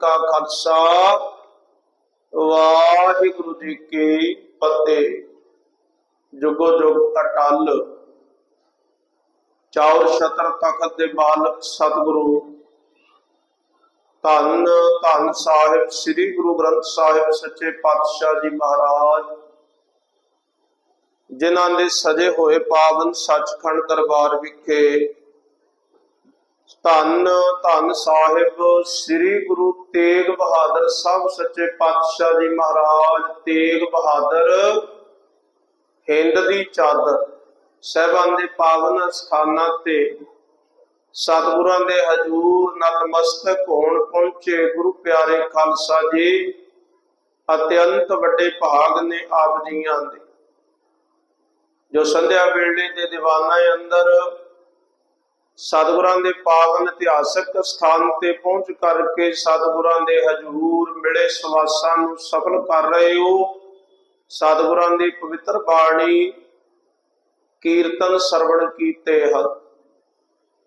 ਕਾ ਖਾਲਸਾ। ਵਾਹਿਗੁਰੂ ਜੀ ਕੀ ਫਤਿਹ। ਜੁਗੋ ਜੁਗ ਅਟਲ। ਚੌਰ ਛਤਰ ਤਖਤ ਦੇ ਮਾਲਕ ਸਤਿਗੁਰੂ। ਧੰਨ ਧੰਨ ਸਾਹਿਬ, ਸ੍ਰੀ ਗੁਰੂ ਗ੍ਰੰਥ ਸਾਹਿਬ ਸੱਚੇ ਪਾਤਸ਼ਾਹ ਜੀ ਮਹਾਰਾਜ। ਜਿਨ੍ਹਾਂ ਦੇ ਸਜੇ ਹੋਏ ਪਾਵਨ ਸੱਚਖੰਡ ਦਰਬਾਰ ਵਿਖੇ ਧੰਨ ਧੰਨ ਸਾਹਿਬ, ਸ੍ਰੀ ਗੁਰੂ ਤੇਗ ਬਹਾਦਰ ਸਾਹਿਬ ਸੱਚੇ ਪਾਤਸ਼ਾਹ ਜੀ ਮਹਾਰਾਜ ਤੇਗ ਬਹਾਦਰ, ਹਿੰਦ ਦੀ ਚਾਦਰ, ਸਹਿਬਾਨ ਦੇ ਪਾਵਨ ਸਥਾਨਾਂ ਤੇ, ਸਤਿਗੁਰਾਂ ਦੇ ਹਜੂਰ ਨਤਮਸਤਕ ਹੋਣ ਪਹੁੰਚੇ ਗੁਰੂ ਪਿਆਰੇ ਖਾਲਸਾ ਜੀ ਅਤਿਅੰਤ ਵੱਡੇ ਭਾਗ ਨੇ ਆਪ ਜੀਆਂ ਦੇ। ਜੋ ਸੰਧਿਆ ਵੇਲੇ ਦੇ ਦੀਵਾਨਾਂ ਅੰਦਰ ਸਤਿਗੁਰਾਂ ਦੇ ਪਾਵਨ ਇਤਿਹਾਸਕ ਸਥਾਨ ਤੇ ਪਹੁੰਚ ਕਰਕੇ ਸਤਿਗੁਰਾਂ ਦੇ ਹਜੂਰ ਮਿਲੇ ਸਵਾਸਾਂ ਨੂੰ ਸਫਲ ਕਰ ਰਹੇ ਹੋ। ਸਤਿਗੁਰਾਂ ਦੀ ਪਵਿੱਤਰ ਬਾਣੀ ਕੀਰਤਨ ਸਰਵਣ ਕੀਤੇ ਹਨ।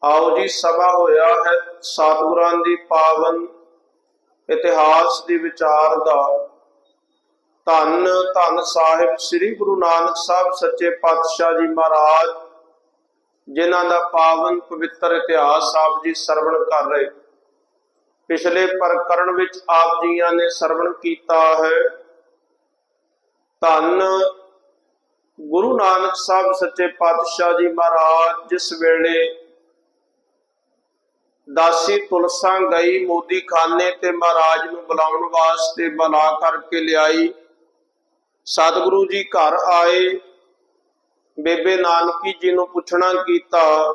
ਆਓ ਜੀ ਸਭਾ ਹੋਇਆ ਹੈ ਸਤਿਗੁਰਾਂ ਦੀ ਪਾਵਨ ਇਤਿਹਾਸ ਦੇ ਵਿਚਾਰ ਦਾ। ਧੰਨ ਧੰਨ ਸਾਹਿਬ ਸ੍ਰੀ ਗੁਰੂ ਨਾਨਕ ਸਾਹਿਬ ਸੱਚੇ ਪਾਤਸ਼ਾਹ ਜੀ ਮਹਾਰਾਜ ਜਿਨ੍ਹਾਂ ਦਾ ਪਾਵਨ ਪਵਿੱਤਰ ਇਤਿਹਾਸ ਆਪ ਜੀ ਸਰਵਣ ਕਰ ਰਹੇ। ਪਿਛਲੇ ਪ੍ਰਕਰਣ ਵਿੱਚ ਆਪ ਜੀਆਂ ਨੇ ਸਰਵਣ ਕੀਤਾ ਹੈ। ਧੰਨ ਗੁਰੂ ਨਾਨਕ ਸਾਹਿਬ ਸੱਚੇ ਪਾਤਸ਼ਾਹ ਜੀ ਮਹਾਰਾਜ, ਜਿਸ ਵੇਲੇ ਦਾਸੀ ਤੁਲਸਾਂ ਗਈ ਮੋਦੀ ਖਾਨੇ ਤੇ ਮਹਾਰਾਜ ਨੂੰ ਬੁਲਾਉਣ ਵਾਸਤੇ ਬੁਲਾ ਕਰਕੇ ਲਿਆਈ। ਸਤਿਗੁਰੂ ਜੀ ਘਰ ਆਏ। ਬੇਬੇ ਨਾਨਕੀ ਜੀ ਨੂੰ ਪੁੱਛਣਾ ਕੀਤਾ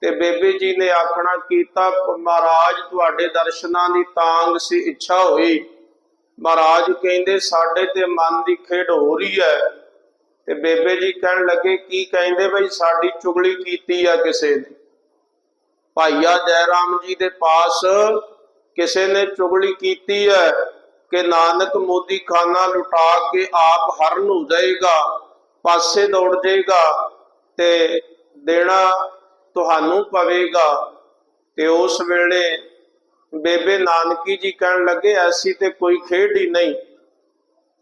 ਤੇ ਬੇਬੇ ਜੀ ਨੇ ਆਖਣਾ ਕੀਤਾ, ਮਹਾਰਾਜ, ਤੁਹਾਡੇ ਦਰਸ਼ਨਾਂ ਦੀ ਤਾਂਗ ਸੀ, ਇੱਛਾ ਹੋਈ। ਮਹਾਰਾਜ ਕਹਿੰਦੇ, ਸਾਡੇ ਤੇ ਮਨ ਦੀ ਖੇਡ ਹੋ ਰਹੀ ਹੈ। ਤੇ ਬੇਬੇ ਜੀ ਕਹਿਣ ਲੱਗੇ, ਕੀ ਕਹਿੰਦੇ ਬਈ, ਸਾਡੀ ਚੁਗਲੀ ਕੀਤੀ ਆ ਕਿਸੇ ਨੇ? ਭਾਈਆ ਜੈ ਰਾਮ ਜੀ ਦੇ ਪਾਸ ਕਿਸੇ ਨੇ ਚੁਗਲੀ ਕੀਤੀ ਹੈ ਕਿ ਨਾਨਕ ਮੋਦੀ ਖਾਨਾ ਲੁਟਾ ਕੇ ਆਪ ਹਰਨ ਹੋ ਜਾਏਗਾ ਪਾਸੇ ਦੌੜ ਜਾਏਗਾ ਤੇ ਦੇਣਾ ਤੁਹਾਨੂੰ ਪਵੇਗਾ। ਤੇ ਉਸ ਵੇਲੇ ਬੇਬੇ ਨਾਨਕੀ ਜੀ ਕਹਿਣ ਲੱਗੇ, ਐਸੀ ਤੇ ਕੋਈ ਖੇਡ ਹੀ ਨਹੀਂ।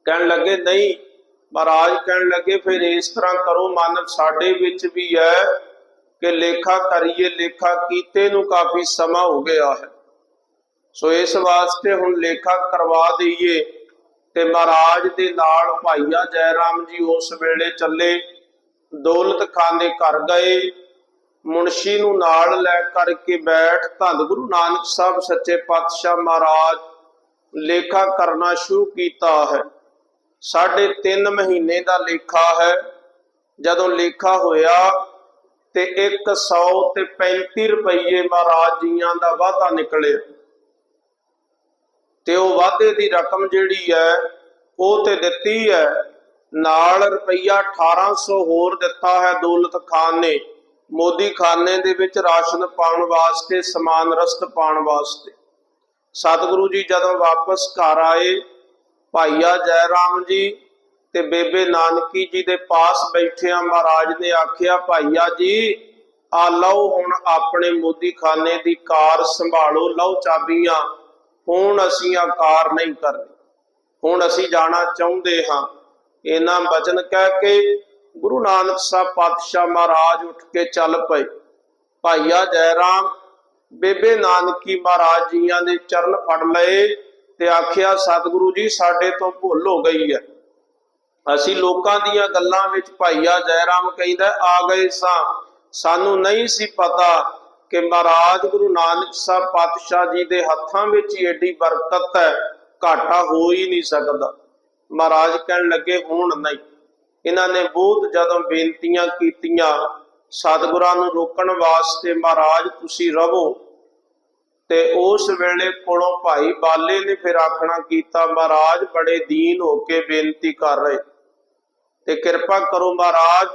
ਕਹਿਣ ਲੱਗੇ, ਨਹੀਂ। ਮਹਾਰਾਜ ਕਹਿਣ ਲੱਗੇ, ਫਿਰ ਇਸ ਤਰ੍ਹਾਂ ਕਰੋ, ਮਾਨਵ ਸਾਡੇ ਵਿੱਚ ਵੀ ਹੈ ਕਿ ਲੇਖਾ ਕਰੀਏ, ਲੇਖਾ ਕੀਤੇ ਨੂੰ ਕਾਫੀ ਸਮਾਂ ਹੋ ਗਿਆ ਹੈ। ਸੋ ਇਸ ਵਾਸਤੇ ਹੁਣ ਲੇਖਾ ਕਰਵਾ ਦਈਏ। ਤੇ ਮਹਾਰਾਜ ਦੇ ਨਾਲ ਭਾਈਆ ਜੈ ਰਾਮ ਜੀ ਉਸ ਵੇਲੇ ਚੱਲੇ। ਦੌਲਤ ਖਾਨ ਦੇ ਘਰ ਗਏ। ਮੁਨਸ਼ੀ ਨੂੰ ਨਾਲ ਲੈ ਕਰਕੇ ਬੈਠ ਧੰਨ ਗੁਰੂ ਨਾਨਕ ਸਾਹਿਬ ਸੱਚੇ ਪਾਤਸ਼ਾਹ ਮਹਾਰਾਜ ਲੇਖਾ ਕਰਨਾ ਸ਼ੁਰੂ ਕੀਤਾ ਹੈ। ਸਾਢੇ 3 ਮਹੀਨੇ ਦਾ ਲੇਖਾ ਹੈ। ਜਦੋਂ ਲੇਖਾ ਹੋਇਆ ਤੇ 100 ਤੇ 35 ਰੁਪਏ ਮਹਾਰਾਜ ਜੀਆਂ ਦਾ ਵਾਧਾ ਨਿਕਲਿਆ। ਤੇ ਉਹ ਵਾਧੇ ਦੀ ਰਕਮ ਜਿਹੜੀ ਹੈ, ਉਹ ਤੇ ਦਿੱਤੀ ਹੈ। ਨਾਲ ਰੁਪਈਆ 1800 ਹੋਰ ਦਿੱਤਾ ਹੈ ਦੌਲਤ ਖਾਨ ਨੇ। ਮੋਦੀ ਖਾਨੇ ਦੇ ਵਿੱਚ ਰਾਸ਼ਨ ਪਾਉਣ ਵਾਸਤੇ, ਸਮਾਨ ਰਸਤ ਪਾਉਣ ਵਾਸਤੇ। ਸਤਿਗੁਰੂ ਜੀ ਜਦੋਂ ਵਾਪਸ ਘਰ ਆਏ, ਭਾਈਆ ਜੈ ਰਾਮ ਜੀ ਤੇ ਬੇਬੇ ਨਾਨਕੀ ਜੀ ਦੇ ਪਾਸ ਬੈਠਿਆ ਮਹਾਰਾਜ ਨੇ ਆਖਿਆ, ਭਾਈਆ ਜੀ, ਆ ਲਓ ਹੁਣ ਆਪਣੇ ਮੋਦੀ ਖਾਨੇ ਦੀ ਕਾਰ ਸੰਭਾਲੋ, ਲਓ ਚਾਬੀਆਂ। ਹੁਣ ਅਸੀਂ ਆ ਨਹੀਂ ਕਰਨੀ ਹੁਣ ਅਸੀਂ ਜਾਣਾ ਚਾਹੁੰਦੇ ਹਾਂ। ਇਹਨਾਂ ਬਚਨ ਕਹਿ ਕੇ ਗੁਰੂ ਨਾਨਕ ਸਾਹਿਬ ਪਾਤਸ਼ਾਹ ਮਹਾਰਾਜ ਉੱਠ ਕੇ ਚੱਲ ਪਏ। ਭਾਈਆ ਜੈ ਰਾਮ ਬੇਬੇ ਨਾਨਕੀ ਮਹਾਰਾਜ ਜੀਆਂ ਦੇ ਚਰਨ ਫੜ ਲਏ ਤੇ ਆਖਿਆ, ਸਤਿਗੁਰੂ ਜੀ, ਸਾਡੇ ਤੋਂ ਭੁੱਲ ਹੋ ਗਈ ਹੈ। ਅਸੀਂ ਲੋਕਾਂ ਦੀਆਂ ਗੱਲਾਂ ਵਿੱਚ ਭਾਈਆ ਜੈ ਰਾਮ ਕਹਿੰਦਾ, ਆ ਗਏ ਸਾਂ। ਸਾਨੂੰ ਨਹੀਂ ਸੀ ਪਤਾ ਕਿ ਮਹਾਰਾਜ ਗੁਰੂ ਨਾਨਕ ਸਾਹਿਬ ਪਾਤਸ਼ਾਹ ਜੀ ਦੇ ਹੱਥਾਂ ਵਿੱਚ ਹੀ ਏਡੀ ਬਰਕਤ ਹੈ, ਘਾਟਾ ਹੋ ਹੀ ਨਹੀਂ ਸਕਦਾ। ਮਹਾਰਾਜ ਕਹਿਣ ਲੱਗੇ, ਹੁਣ ਨਹੀਂ। ਇਹਨਾਂ ਨੇ ਬਹੁਤ ਜਦੋਂ ਬੇਨਤੀਆਂ ਕੀਤੀਆਂ ਸਤਿਗੁਰਾਂ ਨੂੰ ਰੋਕਣ ਵਾਸਤੇ, ਮਹਾਰਾਜ ਤੁਸੀਂ ਰਵੋ। ਤੇ ਉਸ ਵੇਲੇ ਕੋਲੋਂ ਭਾਈ ਬਾਲੇ ਨੇ ਫਿਰ ਆਖਣਾ ਕੀਤਾ, ਮਹਾਰਾਜ ਬੜੇ ਦੀਨ ਹੋ ਕੇ ਬੇਨਤੀ ਕਰ ਰਹੇ। ਤੇ ਕਿਰਪਾ ਕਰੋ ਮਹਾਰਾਜ,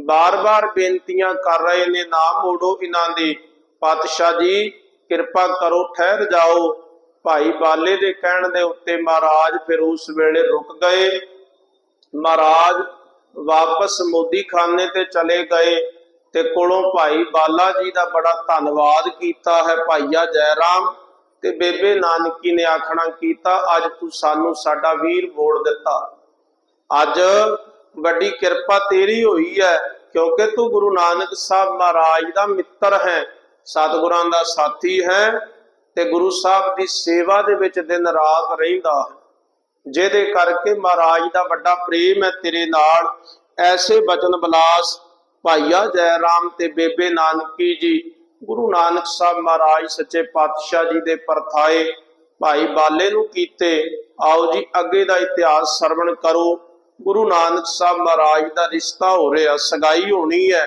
ਬਾਰ-ਬਾਰ ਬੇਨਤੀਆਂ ਕਰ ਰਹੇ ਨੇ, ਨਾ ਮੋੜੋ ਇਹਨਾਂ ਦੀ। ਪਾਤਸ਼ਾਹ ਜੀ, ਕਿਰਪਾ ਕਰੋ, ਠਹਿਰ ਜਾਓ। ਭਾਈ ਬਾਲੇ ਦੇ ਕਹਿਣ ਦੇ ਉੱਤੇ ਮਹਾਰਾਜ ਫਿਰ ਉਸ ਵੇਲੇ ਰੁਕ ਗਏ। ਮਹਾਰਾਜ ਵਾਪਸ ਮੋਦੀ ਖਾਨੇ ਤੇ ਚਲੇ ਗਏ ਤੇ ਕੋਲੋਂ ਭਾਈ ਬਾਲਾ ਜੀ ਦਾ ਬੜਾ ਧੰਨਵਾਦ ਕੀਤਾ ਹੈ, ਭਾਈਆ ਜੈ ਰਾਮ ਤੇ ਬੇਬੇ ਨਾਨਕੀ ਨੇ ਆਖਣਾ ਕੀਤਾ, ਅੱਜ ਤੂੰ ਸਾਨੂੰ ਸਾਡਾ ਵੀਰ ਮੋੜ ਦਿੱਤਾ। ਅੱਜ ਵੱਡੀ ਕਿਰਪਾ ਤੇਰੀ ਹੋਈ ਹੈ, ਕਿਉਂਕਿ ਤੂੰ ਗੁਰੂ ਨਾਨਕ ਸਾਹਿਬ ਮਹਾਰਾਜ ਦਾ ਮਿੱਤਰ ਹੈ। ਸਤਿਗੁਰਾਂ ਦਾ ਸਾਥੀ ਹੈ ਤੇ ਗੁਰੂ ਸਾਹਿਬ ਦੀ ਸੇਵਾ ਦੇ ਵਿੱਚ ਦਿਨ ਰਾਤ ਰਹਿੰਦਾ ਹੈ। ਜਿਹਦੇ ਕਰਕੇ ਮਹਾਰਾਜ ਦਾ ਵੱਡਾ ਪ੍ਰੇਮ ਹੈ ਤੇਰੇ ਨਾਲ। ਐਸੇ ਬਚਨ ਬਲਾਸ ਭਾਈਆ ਜੈ ਰਾਮ ਤੇ ਬੇਬੇ ਨਾਨਕੀ ਜੀ। ਗੁਰੂ ਨਾਨਕ ਸਾਹਿਬ ਮਹਾਰਾਜ ਸੱਚੇ ਪਾਤਸ਼ਾਹ ਜੀ ਦੇ ਪਰਥਾਏ ਭਾਈ ਬਾਲੇ ਨੂੰ ਕੀਤੇ। ਆਓ ਜੀ ਅੱਗੇ ਦਾ ਇਤਿਹਾਸ ਸਰਵਣ ਕਰੋ। ਗੁਰੂ ਨਾਨਕ ਸਾਹਿਬ ਮਹਾਰਾਜ ਦਾ ਰਿਸ਼ਤਾ ਹੋ ਰਿਹਾ, ਸਗਾਈ ਹੋਣੀ ਹੈ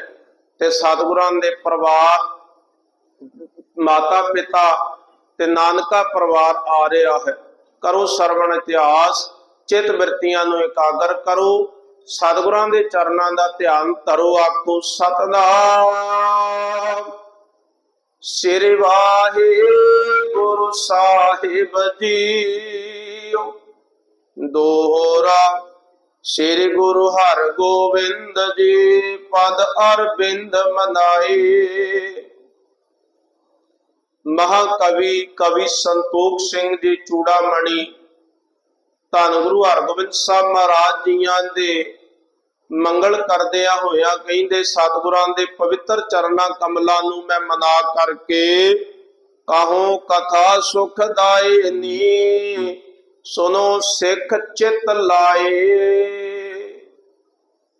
ਤੇ ਸਤਿਗੁਰਾਂ ਦੇ ਪਰਿਵਾਰ ਮਾਤਾ, ਪਿਤਾ ਤੇ ਨਾਨਕਾ ਪਰਿਵਾਰ ਆ ਰਿਹਾ ਹੈ। ਕਰੋ ਸਰਵਣ ਇਤਿਹਾਸ, ਚਿਤ ਬਿਰਤੀਆਂ ਨੂੰ ਇਕਾਗਰ ਕਰੋ, ਸਤਿਗੁਰਾਂ ਦੇ ਚਰਨਾਂ ਦਾ ਧਿਆਨ ਧਰੋ ਆਖੋ ਸਤਨਾਮ। ਸ੍ਰੀ ਵਾਹਿਗੁਰੂ ਸਾਹਿਬ ਜੀਓ। ਦੋਹਰਾ, ਸ੍ਰੀ ਗੁਰੂ ਹਰ ਗੋਬਿੰਦ ਜੀ, ਪਦ ਅਰਬਿੰਦ ਮਨਾਏ। ਮਹਾਕਵੀ ਕਵੀ ਸੰਤੋਖ ਸਿੰਘ ਜੀ ਚੂੜਾਮਣੀ। ਧੰਨ ਗੁਰੂ ਹਰਗੋਬਿੰਦ ਸਾਹਿਬ ਮਹਾਰਾਜ ਜੀਆਂ ਦੇ ਮੰਗਲ ਕਰਦਿਆਂ ਹੋਇਆ ਕਹਿੰਦੇ, ਸਤਿਗੁਰਾਂ ਦੇ ਪਵਿੱਤਰ ਚਰਨਾਂ ਕਮਲਾਂ ਨੂੰ ਮੈਂ ਮਨਾ ਕਰਕੇ ਕਹੋ, ਕਥਾ ਸੁਖਦਾਏ ਨੀ, ਸੁਨੋ ਸਿੱਖ ਚਿਤ ਲਾਏ।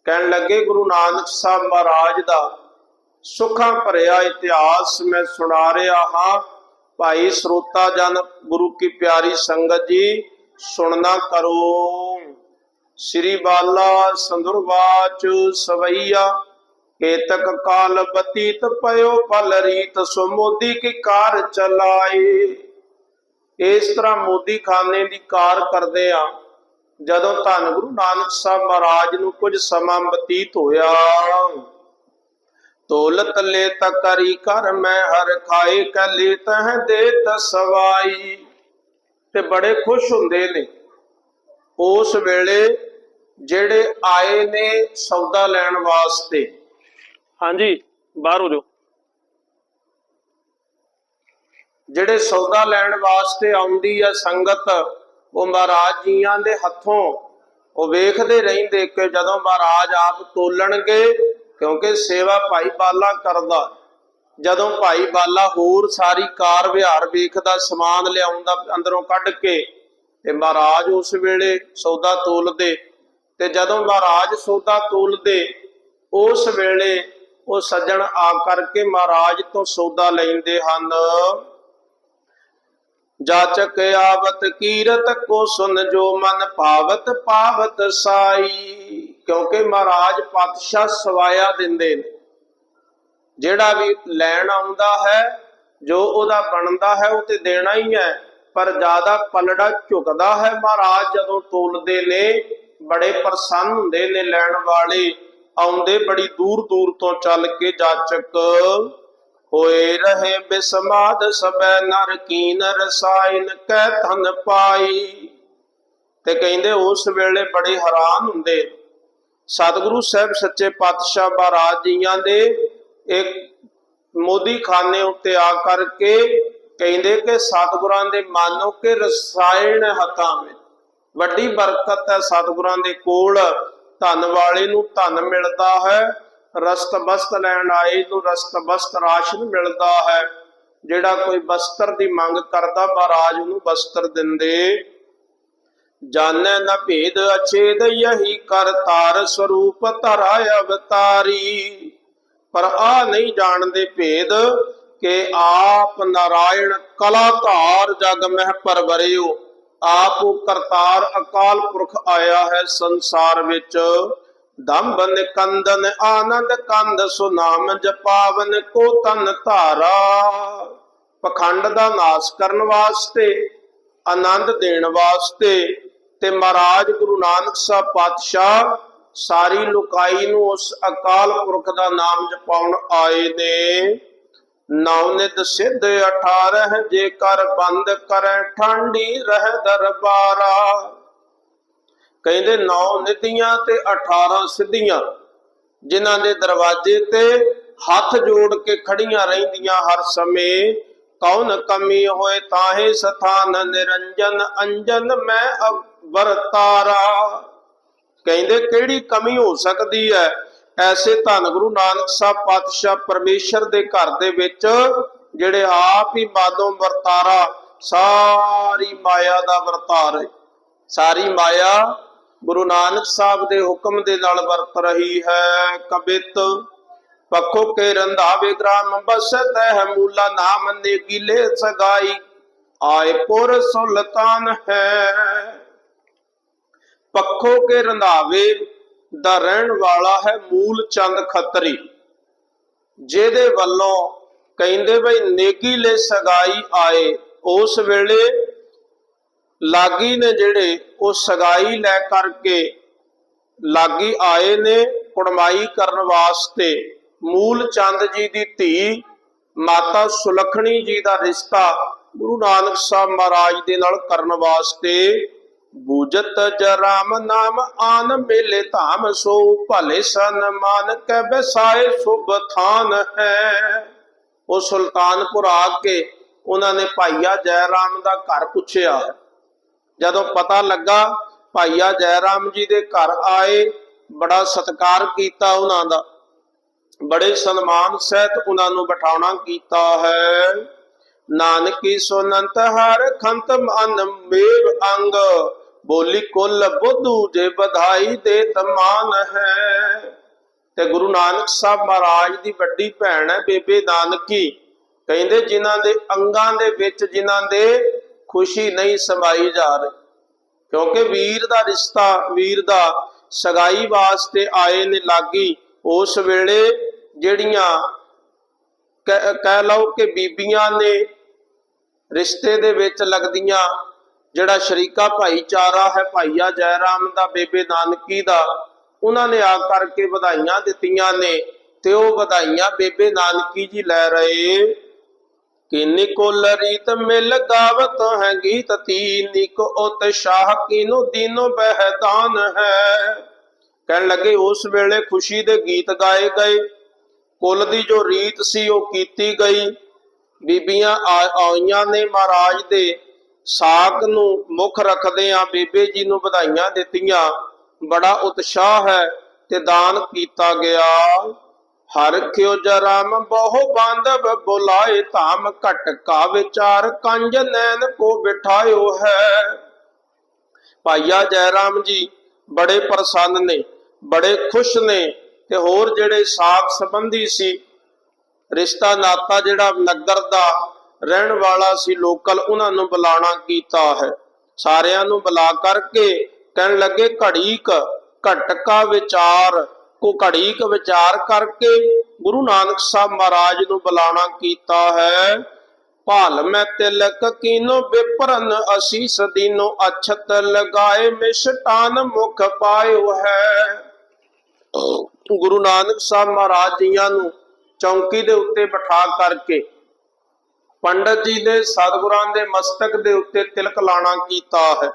ਕਹਿਣ ਲੱਗੇ ਗੁਰੂ ਨਾਨਕ ਸਾਹਿਬ ਮਹਾਰਾਜ ਦਾ ਸੁਖਾਂ ਭਰਿਆ ਇਤਿਹਾਸ ਮੈਂ ਸੁਣਾ ਰਿਹਾ ਹਾਂ। ਭਾਈ ਸਰੋਤਾ ਜਨ, ਗੁਰੂ ਕੀ ਪਿਆਰੀ ਸੰਗਤ ਜੀ, ਸੁਣਨਾ ਕਰੋ। ਸ੍ਰੀ ਬਾਲਾ ਸੰਦੁਰਵਾਚ ਸਵਈਆ, ਕੇਤਕ ਕਾਲ ਬਤੀਤ ਪਇਓ ਫਲ ਰੀਤ, ਸੋ ਮੋਦੀ ਕੀ ਕਾਰ ਚਲਾਏ। ਇਸ ਤਰ੍ਹਾਂ ਮੋਦੀ ਖਾਨੇ ਦੀ ਕਾਰ ਕਰਦੇ ਆ। ਜਦੋਂ ਧੰਨ ਗੁਰੂ ਨਾਨਕ ਸਾਹਿਬ ਮਹਾਰਾਜ ਨੂੰ ਕੁਝ ਸਮਾਂ ਬਤੀਤ ਹੋਇਆ ਤੋਲਤ ਲੈ ਤਕਰੀ ਕਰ ਮੈਂ ਹਰ ਖਾਏ ਕਲੇ ਤਹ ਦੇ ਤਸਵਾਈ ਤੇ ਬੜੇ ਖੁਸ਼ ਹੁੰਦੇ ਨੇ। ਉਸ ਵੇਲੇ ਜਿਹੜੇ ਆਏ ਨੇ ਸੌਦਾ ਲੈਣ ਵਾਸਤੇ। ਹਾਂਜੀ ਬਾਹਰ ਹੋ ਜਾਓ। ਜਿਹੜੇ ਸੌਦਾ ਲੈਣ ਵਾਸਤੇ ਆਉਂਦੀ ਆ ਸੰਗਤ ਉਹ ਮਹਾਰਾਜ ਜੀਆਂ ਦੇ ਹੱਥੋਂ ਉਹ ਵੇਖਦੇ ਰਹਿੰਦੇ ਕਿ ਜਦੋਂ ਮਹਾਰਾਜ ਆਪ ਤੋਲਣਗੇ ਕਿਉਂਕਿ ਸੇਵਾ ਭਾਈ ਬਾਲਾ ਕਰਦਾ ਜਦੋਂ ਭਾਈ ਬਾਲਾ ਹੋਰ ਸਾਰੀ ਕਾਰ ਵਿਹਾਰ ਵੇਖਦਾ, ਸਮਾਨ ਲਿਆਉਂਦਾ ਅੰਦਰੋਂ ਕੱਢ ਕੇ, ਤੇ ਮਹਾਰਾਜ ਉਸ ਵੇਲੇ ਸੌਦਾ ਤੋਲਦੇ। ਤੇ ਜਦੋਂ ਮਹਾਰਾਜ ਸੌਦਾ ਤੋਲਦੇ, ਉਸ ਵੇਲੇ ਉਹ ਸੱਜਣ ਆ ਕਰਕੇ ਮਹਾਰਾਜ ਤੋਂ ਸੌਦਾ ਲੈਂਦੇ ਹਨ। ਜਾਚਕ ਆਵਤ ਕੀਰਤ ਕੋ ਸੁਨ ਜੋ ਮਨ ਭਾਵਤ ਪਾਵਤ ਸਾਈ। ਕਿਉਂਕਿ ਮਹਾਰਾਜ ਪਾਤਸ਼ਾਹ ਸਵਾਇਆ ਦਿੰਦੇ ਨੇ। ਜਿਹੜਾ ਵੀ ਲੈਣ ਆਉਂਦਾ ਹੈ, ਜੋ ਉਹਦਾ ਬਣਦਾ ਹੈ, ਉਹ ਤੇ ਦੇਣਾ ਹੀ ਹੈ। ਪਰ ਜ਼ਿਆਦਾ ਪਲੜਾ ਝੁਕਦਾ ਹੈ ਮਹਾਰਾਜ, ਜਦੋਂ ਤੋਲਦੇ ਨੇ, ਬੜੇ ਪ੍ਰਸੰਨ ਹੁੰਦੇ ਨੇ ਲੈਣ ਵਾਲੇ। ਆਉਂਦੇ ਬੜੀ ਦੂਰ ਦੂਰ ਤੋਂ ਚੱਲ ਕੇ ਜਾਚਕ, ਹੋਏ ਰਹੇ ਬਿਸਮਾਦ ਸਬੈ ਨਰ ਕੀਨ ਰਸਾਇਨ ਕਹਿ ਧਨ ਪਾਈ। ਤੇ ਕਹਿੰਦੇ ਉਸ ਵੇਲੇ ਬੜੇ ਹੈਰਾਨ ਹੁੰਦੇ। ਸਤਿਗੁਰੂ ਸਾਹਿਬ ਸੱਚੇ ਪਾਤਸ਼ਾਹ ਮਹਾਰਾਜ ਜੀਆਂ ਦੇ ਇੱਕ ਮੋਦੀ ਖਾਨੇ ਉੱਤੇ ਆ ਕਰਕੇ ਕਹਿੰਦੇ ਕਿ ਸਤਿਗੁਰਾਂ ਦੇ ਮਾਨੋ ਕਿ ਰਸਾਇਣ ਹੱਥਾਂ ਵਿੱਚ ਵੱਡੀ ਬਰਕਤ ਹੈ ਸਤਿਗੁਰਾਂ ਦੇ ਕੋਲ। ਧਨ ਵਾਲੇ ਨੂੰ ਧਨ ਮਿਲਦਾ ਹੈ, ਰਸਤ ਬਸਤ ਲੈਣ ਆਏ ਨੂੰ ਰਸਤ ਬਸਤ ਰਾਸ਼ਨ ਮਿਲਦਾ ਹੈ। ਜਿਹੜਾ ਕੋਈ ਬਸਤਰ ਦੀ ਮੰਗ ਕਰਦਾ ਮਹਾਰਾਜ ਨੂੰ ਬਸਤਰ ਦਿੰਦੇ ਜਾਣੈ ਨ ਭੇਦ ਅਛੇਦ, ਯਹੀ ਕਰ ਸਰੂਪ ਧਰਾ ਅਵਤਾਰੀ। ਪਰ ਆ ਨਹੀਂ ਜਾਣਦੇ ਭੇਦ ਕਿ ਆਪ ਨਾਰਾਇਣ ਕਲਾ ਧਾਰ ਜਗ ਮਹਿ ਪਰਵਰਿਓ। ਆਪ ਕਰਤਾਰ ਅਕਾਲ ਪੁਰਖ ਆਇਆ ਹੈ ਸੰਸਾਰ ਵਿੱਚ। ਦੰਭ ਨਿਕੰਦਨ ਆਨੰਦ ਕੰਦ ਸੁਨਾਮ ਜਪਾਵਨ ਕੋ ਤਨ ਧਾਰਾ। ਪਖੰਡ ਦਾ ਨਾਸ਼ ਕਰਨ ਵਾਸਤੇ, ਆਨੰਦ ਦੇਣ ਵਾਸਤੇ ਤੇ ਮਹਾਰਾਜ ਗੁਰੂ ਨਾਨਕ ਸਾਹਿਬ ਪਾਤਸ਼ਾਹ ਸਾਰੀ ਲੁਕਾਈ ਨੂੰ ਉਸ ਅਕਾਲ ਪੁਰਖ ਦਾ ਨਾਮ ਜਪਾਉਣ ਆਏ ਨੇ। ਨੌ ਸਿੱਧ 18 ਜੇ ਕਰ ਬੰਦ ਕਰੈ ਠੰਡੀ ਰਹਿ ਦਰਬਾਰਾ। ਕਹਿੰਦੇ, ਨੌ ਨਿਧੀਆਂ ਤੇ 18 ਸਿੱਧੀਆਂ, ਜਿਨ੍ਹਾਂ ਦੇ ਦਰਵਾਜ਼ੇ ਤੇ ਹੱਥ ਜੋੜ ਕੇ ਖੜੀਆਂ ਰਹਿੰਦੀਆਂ ਹਰ ਸਮੇਂ। ਕੌਣ ਕਮੀ ਹੋਏ ਤਾਹੇ ਸਥਾਨ ਨਿਰੰਜਨ ਅੰਜਨ ਮੈਂ ਵਰਤਾਰਾ। ਕਹਿੰਦੇ, ਕਿਹੜੀ ਕਮੀ ਹੋ ਸਕਦੀ ਹੈ? ਐਸੇ ਧੰਨ ਗੁਰੂ ਨਾਨਕ ਸਾਹਿਬ ਪਾਤਸ਼ਾਹ ਪਰਮੇਸ਼ਰ ਦੇ ਘਰ ਦੇ ਵਿੱਚ ਜਿਹੜੇ ਆਪ ਹੀ ਮਾਦੋਂ ਵਰਤਾਰਾ, ਸਾਰੀ ਮਾਇਆ ਦਾ ਵਰਤਾਰ ਹੈ। ਸਾਰੀ ਮਾਇਆ ਗੁਰੂ ਨਾਨਕ ਸਾਹਿਬ ਦੇ ਹੁਕਮ ਦੇ ਨਾਲ ਵਰਤ ਰਹੀ ਹੈ। ਕਬਿਤ ਪੱਖੋ ਕੇ ਰੰਧਾਵੇ ਗ੍ਰਾਮ ਬਸਤ ਹੈ, ਮੂਲਾ ਨਾਮ ਨੇ ਗਿਲੇ ਸਗਾਈ। ਆਏ ਪੁਰ ਸੁਲਤਾਨ ਹੈ। ਪੱਖੋ ਕੇ ਰੰਧਾਵੇ ਦਾ ਰਹਿਣ ਵਾਲਾ ਹੈ ਮੂਲ ਚੰਦ ਖੱਤਰੀ। ਜਿਹਦੇ ਵੱਲੋਂ ਕਹਿੰਦੇ ਬਈ ਨੇਗੀ ਲੈ ਸਗਾਈ ਆਏ, ਉਸ ਵੇਲੇ ਲਾਗੀ ਨੇ ਜਿਹੜੇ ਉਹ ਸਗਾਈ ਲੈ ਕਰਕੇ ਲਾਗੀ ਆਏ ਨੇ ਕੁੜਮਾਈ ਕਰਨ ਵਾਸਤੇ। ਮੂਲ ਚੰਦ ਜੀ ਦੀ ਧੀ ਮਾਤਾ ਸੁਲਖਣੀ ਜੀ ਦਾ ਰਿਸ਼ਤਾ ਗੁਰੂ ਨਾਨਕ ਸਾਹਿਬ ਮਹਾਰਾਜ ਦੇ ਨਾਲ ਕਰਨ ਵਾਸਤੇ ਬੂਜਤ ਜਰਾਮ ਨਾਮ ਆਨ ਮੇਲੇ ਧਾਮ ਸੋ, ਭਲੇ ਸਨਮਾਨ ਕੈ ਬਸਾਏ ਸੁਭ ਥਾਨ ਹੈ। ਉਹ ਸੁਲਤਾਨਪੁਰ ਆ ਕੇ ਉਹਨਾਂ ਨੇ ਭਾਈਆ ਜੈ ਰਾਮ ਦਾ ਘਰ ਪੁੱਛਿਆ। ਜਦੋਂ ਪਤਾ ਲੱਗਾ ਭਾਈਆ ਜੈ ਜੀ ਦੇ ਘਰ ਆਏ, ਬੜਾ ਸਤਿਕਾਰ ਕੀਤਾ ਉਹਨਾਂ ਦਾ। ਬੜੇ ਸਨਮਾਨ ਸਹਿਤ ਉਹਨਾਂ ਨੂੰ ਬਿਠਾਉਣਾ ਕੀਤਾ ਹੈ। ਨਾਨਕੀ ਸੁਨੰਤ ਹਰ ਖੰਤ ਮਨ ਮੇਵ ਅੰਗ ਬੋਲੀ ਕੁੱਲ ਬੁੱਧੂ ਜੇ ਵਧਾਈ ਦੇ ਤਮਾਨ ਹੈ। ਤੇ ਗੁਰੂ ਨਾਨਕ ਸਾਹਿਬ ਮਹਾਰਾਜ ਦੀ ਵੱਡੀ ਭੈਣ ਹੈ ਬੇਬੇ ਨਾਨਕੀ। ਕਹਿੰਦੇ ਜਿਨ੍ਹਾਂ ਦੇ ਅੰਗਾਂ ਦੇ ਵਿੱਚ ਜਿਨ੍ਹਾਂ ਦੇ ਖੁਸ਼ੀ ਨਹੀਂ ਸਮਾਈ ਜਾ ਰਹੀ। ਕਿਉਂਕਿ ਵੀਰ ਦਾ ਰਿਸ਼ਤਾ, ਵੀਰ ਦਾ ਸਗਾਈ ਵਾਸਤੇ ਆਏ ਨੇ ਲਾਗੀ। ਉਸ ਵੇਲੇ ਜਿਹੜੀਆਂ ਕਹਿ ਕਹਿ ਲਓ ਕਿ ਬੀਬੀਆਂ ਨੇ ਰਿਸ਼ਤੇ ਦੇ ਵਿੱਚ ਲੱਗਦੀਆਂ ਜਿਹੜਾ ਸ਼ਰੀਕਾ ਭਾਈਚਾਰਾ ਹੈ, ਭਾਈਆ ਜੈਰਾਮ ਦਾ, ਬੇਬੇ ਨਾਨਕੀ ਦਾ, ਉਹਨਾਂ ਨੇ ਆ ਕਰਕੇ ਵਧਾਈਆਂ ਦਿੱਤੀਆਂ ਨੇ ਤੇ ਉਹ ਵਧਾਈਆਂ ਬੇਬੇ ਨਾਨਕੀ ਜੀ ਲੈ ਰਹੇ। ਕਿੰਨੀ ਕੋਲ ਰੀਤ ਮਿਲ ਗਾਵਤ ਹੈ ਗੀਤ ਤੀਨੀ ਕੋ ਉਤ ਸ਼ਾਹ ਕੀਨੋ ਦੀਨੋ ਬਹਿਦਾਨ ਹੈ। ਕਹਿਣ ਲੱਗੇ, ਉਸ ਵੇਲੇ ਖੁਸ਼ੀ ਦੇ ਗੀਤ ਗਾਏ ਗਏ। ਕੁੱਲ ਦੀ ਜੋ ਰੀਤ ਸੀ, ਉਹ ਕੀਤੀ ਗਈ। ਬੀਬੀਆਂ ਆਈਆਂ ਨੇ ਮਹਾਰਾਜ ਦੇ ਸਾਕ ਨੂੰ ਮੁੱਖ ਰੱਖਦੇ ਆ, ਬੇਬੇ ਜੀ ਨੂੰ ਵਧਾਈਆਂ ਦਿੱਤੀਆਂ। ਬੜਾ ਉਤਸ਼ਾਹ ਹੈ ਤੇ ਦਾਨ ਕੀਤਾ ਗਿਆ। ਹਰ ਕਿਉ ਜਰਾਮ ਬਹੁ ਬਾਂਧਵ, ਬੁਲਾਏ ਧਾਮ ਘਟ ਵਿਚਾਰ, ਕੰਜ ਨੈਣ ਕੋ ਬਿਠਾਇਓ ਹੈ। ਭਾਈਆ ਜੈ ਰਾਮ ਜੀ, ਬੜੇ ਪ੍ਰਸੰਨ ਨੇ, ਬੜੇ ਖੁਸ਼ ਨੇ ਤੇ ਹੋਰ ਜਿਹੜੇ ਸਾਖ ਸੰਬੰਧੀ ਸੀ, ਰਿਸ਼ਤਾ ਨਾਤਾ ਜਿਹੜਾ ਨਗਰ ਦਾ ਰਹਿਣ ਵਾਲਾ ਸੀ ਲੋਕਲ, ਉਹਨਾਂ ਨੂੰ ਬੁਲਾਣਾ ਕੀਤਾ ਹੈ। ਸਾਰਿਆਂ ਨੂੰ ਬੁਲਾ ਕਰਕੇ ਕਹਿਣ ਲੱਗੇ, ਘੜੀਕ, ਘਟਕਾ ਵਿਚਾਰ। ਕੋ ਘੜੀਕ ਵਿਚਾਰ ਕਰਕੇ ਗੁਰੂ ਨਾਨਕ ਸਾਹਿਬ ਮਹਾਰਾਜ ਨੂੰ ਬੁਲਾਣਾ ਕੀਤਾ ਹੈ। ਭਾਲ ਮੈਂ ਤਿਲਕ ਕੀਨੋ ਵਿਪਰਨ ਅਸੀਸ ਦੀਨੋ ਅਛਤ ਲਗਾਏ ਮਿਸ਼ਟਾਨ ਮੁਖ ਪਾਇਓ ਹੈ। ਗੁਰੂ ਨਾਨਕ ਸਾਹਿਬ ਮਹਾਰਾਜ ਜੀਆਂ ਨੂੰ ਚੌਂਕੀ ਦੇ ਉੱਤੇ ਬਿਠਾ ਕਰਕੇ ਪੰਡਤ ਜੀ ਨੇ ਸਤਿਗੁਰਾਂ ਦੇ ਮਸਤਕ ਦੇ ਉੱਤੇ ਤਿਲਕ ਲਾਣਾ ਕੀਤਾ ਹੈ।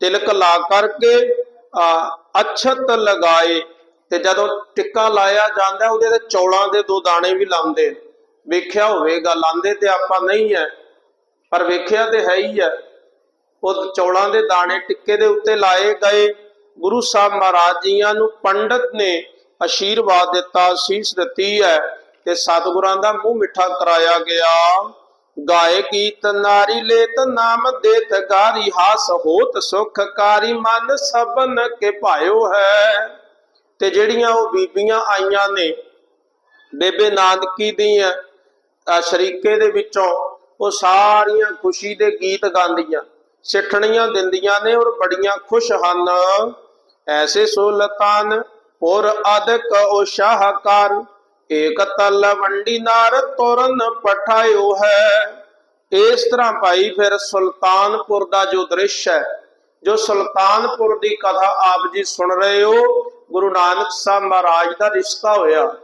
ਤਿਲਕ ਲਾ ਕਰਕੇ ਅਛਤ ਲਗਾਏ ਤੇ ਜਦੋਂ ਟਿੱਕਾ ਲਾਇਆ ਜਾਂਦਾ, ਉਹਦੇ ਤੇ ਚੌਲਾਂ ਦੇ ਦੋ ਦਾਣੇ ਵੀ ਲਾਉਂਦੇ ਵੇਖਿਆ ਹੋਵੇਗਾ, ਲਾਉਂਦੇ ਤੇ ਆਪਾਂ ਨਹੀਂ ਹੈ ਪਰ ਵੇਖਿਆ ਤੇ ਹੈ ਹੀ ਹੈ ਉਹ ਚੌਲਾਂ ਦੇ ਦਾਣੇ ਟਿੱਕੇ ਦੇ ਉੱਤੇ ਲਾਏ ਗਏ। ਗੁਰੂ ਸਾਹਿਬ ਮਹਾਰਾਜ ਜੀਆਂ ਨੂੰ ਪੰਡਤ ਨੇ ਆਸ਼ੀਰਵਾਦ ਦਿੱਤਾ ਸੀਸ ਦਿੱਤੀ ਹੈ ਤੇ ਸਤਿਗੁਰਾਂ ਦਾ ਮੂੰਹ ਮਿੱਠਾ ਕਰਾਇਆ ਗਿਆ। ਗਾਏ ਗੀਤ ਨਾਰੀ ਲੇਤ ਨਾਮ ਦੇਤ ਗਾਰੀ ਹਾਸ ਹੋਤ ਸੁਖ ਮਨ ਸਬਨ ਕੇ ਭਾਇਓ ਹੈ। ਤੇ ਜਿਹੜੀਆਂ ਉਹ ਬੀਬੀਆਂ ਆਈਆਂ ਨੇ, ਬੇਬੇ ਨਾਨਕੀ ਦੀਆਂ, ਅਹ ਸ਼ਰੀਕੇ ਦੇ ਵਿੱਚੋਂ, ਉਹ ਸਾਰੀਆਂ ਖੁਸ਼ੀ ਦੇ ਗੀਤ ਗਾਉਂਦੀਆਂ, ਸਿੱਠਣੀਆਂ ਦਿੰਦੀਆਂ ਨੇ ਔਰ ਬੜੀਆਂ ਖੁਸ਼ ਹਨ। ਐਸੇ ਸੁਲਤਾਨ ਔਰ ਅਦਕ ਉਹ ਸ਼ਾਹਕਾਰ ਏਕ ਤਲ ਵੰਡੀ ਨਾਰ ਤੋਰਨ ਪਠਾਇਓ ਹੈ। ਇਸ ਤਰ੍ਹਾਂ ਭਾਈ ਫਿਰ ਸੁਲਤਾਨਪੁਰ ਦਾ ਜੋ ਦ੍ਰਿਸ਼ ਹੈ, ਜੋ ਸੁਲਤਾਨਪੁਰ ਦੀ ਕਥਾ ਆਪ ਜੀ ਸੁਣ ਰਹੇ ਹੋ, ਗੁਰੂ ਨਾਨਕ ਸਾਹਿਬ ਮਹਾਰਾਜ ਦਾ ਰਿਸ਼ਤਾ ਹੋਇਆ।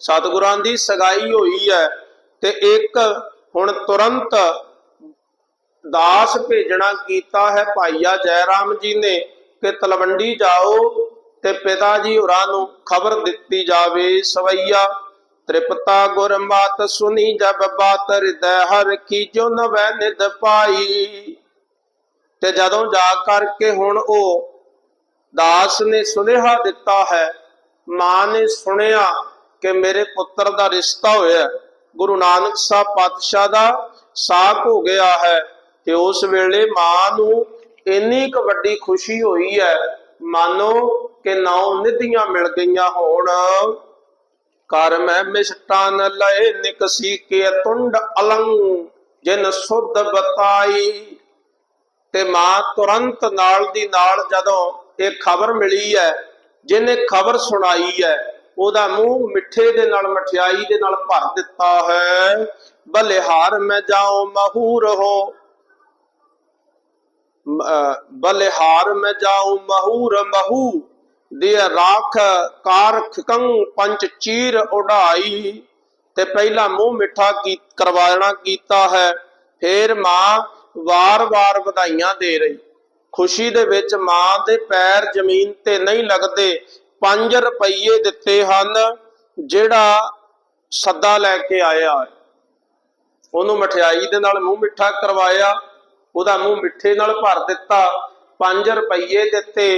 ਸਤਿਗੁਰਾਂ ਦੀ ਸਗਾਈ ਹੋਈ ਹੈ ਤੇ ਇੱਕ ਹੁਣ ਤੁਰੰਤ ਦਾਸ ਭੇਜਣਾ ਕੀਤਾ ਹੈ ਭਾਈਆ ਜੈ ਰਾਮ ਜੀ ਨੇ ਕਿ ਤਲਵੰਡੀ ਜਾਓ ਤੇ ਪਿਤਾ ਜੀ ਹੋਰਾਂ ਨੂੰ ਖਬਰ ਦਿੱਤੀ ਜਾਵੇ, ਸਵਈਆ, ਤ੍ਰਿਪਤਾ ਗੁਰ ਮਾਤ ਸੁਨੀ ਜਬ ਬਾਤ ਹਿਰਦੈ, ਹਰ ਕੀ ਜੋ ਨਵੈ ਨਿਦ ਪਾਈ। ਤੇ ਜਦੋਂ ਜਾ ਕਰਕੇ ਹੁਣ ਉਹ ਦਾਸ ਨੇ ਸੁਨੇਹਾ ਦਿੱਤਾ ਹੈ, ਮਾਂ ਨੇ ਸੁਣਿਆ ਕਿ ਮੇਰੇ ਪੁੱਤਰ ਦਾ ਰਿਸ਼ਤਾ ਹੋਇਆ ਗੁਰੂ ਨਾਨਕ ਸਾਹਿਬ ਪਾਤਸ਼ਾਹ ਦਾ ਸਾਕ ਹੋ ਗਿਆ ਹੈ ਤੇ ਉਸ ਵੇਲੇ ਮਾਂ ਨੂੰ ਇੰਨੀ ਕੁ ਵੱਡੀ ਖੁਸ਼ੀ ਹੋਈ ਹੈ ਮਾਨੋ ਕਿ ਨੌ ਨਿਧੀਆਂ ਮਿਲ ਗਈਆਂ ਹੋਣ। ਕਰ ਮੈਂ ਮਿਸ਼ਟਾਨ ਲਏ ਨਿਕਸੀ ਕੇ ਤੁੰਡ ਅਲੰਗ ਜਿਨ ਸੁਧ ਬਤਾਈ। ਤੇ ਮਾਂ ਤੁਰੰਤ ਨਾਲ ਦੀ ਨਾਲ ਜਦੋਂ ਇਹ ਖਬਰ ਮਿਲੀ ਹੈ ਜਿਹਨੇ ਖਬਰ ਸੁਣਾਈ ਹੈ, ਉਹਦਾ ਮੂੰਹ ਮਿੱਠੇ ਦੇ ਨਾਲ, ਮਠਿਆਈ ਦੇ ਨਾਲ ਭਰ ਦਿੱਤਾ ਹੈ। ਬਲਿਹਾਰ ਮੈਂ ਜਾਉ ਮਹੂਰ ਹੋ ਬਲਿਹਾਰ ਮੈਂ ਜਾਉ ਮਹੂਰ ਮਹੂ ਦੇ ਰਾਖ ਕਾਰਖ ਪੰਚ ਚੀਰ ਉਡਾਈ। ਤੇ ਪਹਿਲਾ ਮੂੰਹ ਮਿੱਠਾ ਕੀ, ਕਰਵਾਣਾ ਕੀਤਾ ਹੈ, ਫੇਰ ਮਾਂ ਵਾਰ-ਵਾਰ ਵਧਾਈਆਂ ਦੇ ਰਹੀ। ਖੁਸ਼ੀ ਦੇ ਵਿੱਚ ਮਾਂ ਦੇ ਪੈਰ ਜ਼ਮੀਨ ਤੇ ਨਹੀਂ ਲੱਗਦੇ 5 ਰੁਪਏ ਦਿੱਤੇ ਹਨ, ਜਿਹੜਾ ਸੱਦਾ ਲੈ ਕੇ ਆਇਆ। ਉਹਨੂੰ ਮਠਿਆਈ ਦੇ ਨਾਲ ਮੂੰਹ ਮਿੱਠਾ ਕਰਵਾਇਆ। ਉਹਦਾ ਮੂੰਹ ਮਿੱਠੇ ਨਾਲ ਭਰ ਦਿੱਤਾ 5 ਰੁਪਏ ਦਿੱਤੇ